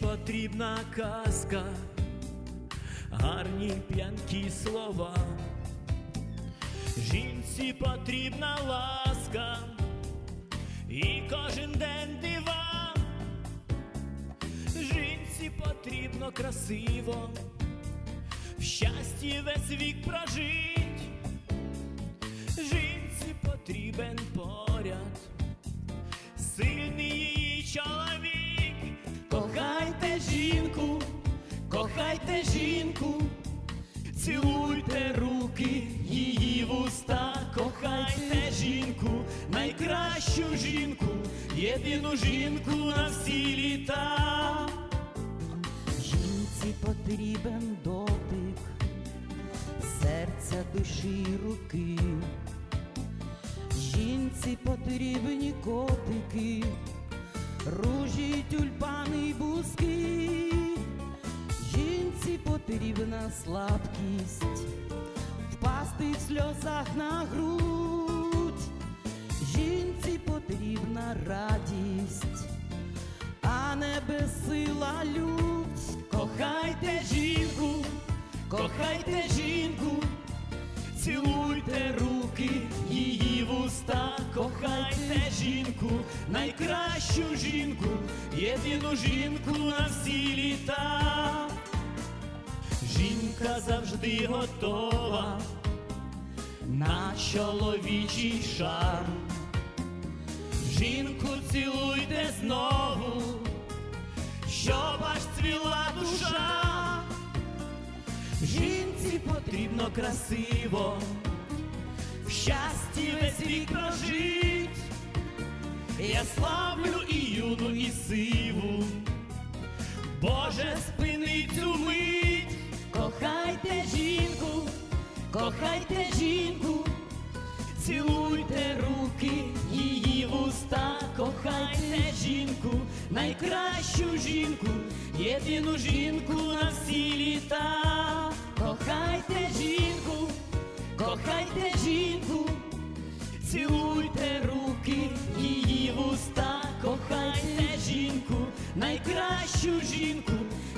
потрібна казка, гарні п'янкі слова. Жінці потрібна ласка, і кожен день дива. Жінці потрібно красиво, в щасті весь вік прожить. Жінці потрібен поряд, сильний її чоловік. Жінку, кохайте жінку, цілуйте руки, її вуста, кохайте жінку, найкращу жінку, єдину жінку на всі літа. Жінці потрібен дотик, серця, душі, руки. Жінці потрібні котики, потрібна слабкість, впасти в сльозах на грудь. Жінці потрібна радість, а не безсила лють. Кохайте жінку, кохайте жінку, цілуйте руки, її вуста, кохайте жінку, найкращу жінку, єдину жінку на всі літа. Жінка завжди готова на чоловічий шарм. Жінку цілуйте знову щоб аж цвіла душа. Жінці потрібно красиво, в щасті весь вік прожить. Я славлю і юну, і сиву, Боже, спини цю мить, кохайте жінку, кохайте жінку, цілуйте руки, її вуста, кохайте жінку, найкращу жінку, єдину жінку на всі літа. Кохайте жінку, кохайте жінку, цілуйте руки, її вуста, кохайте жінку, найкращу жінку,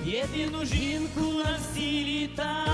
єдину жінку на всі літа.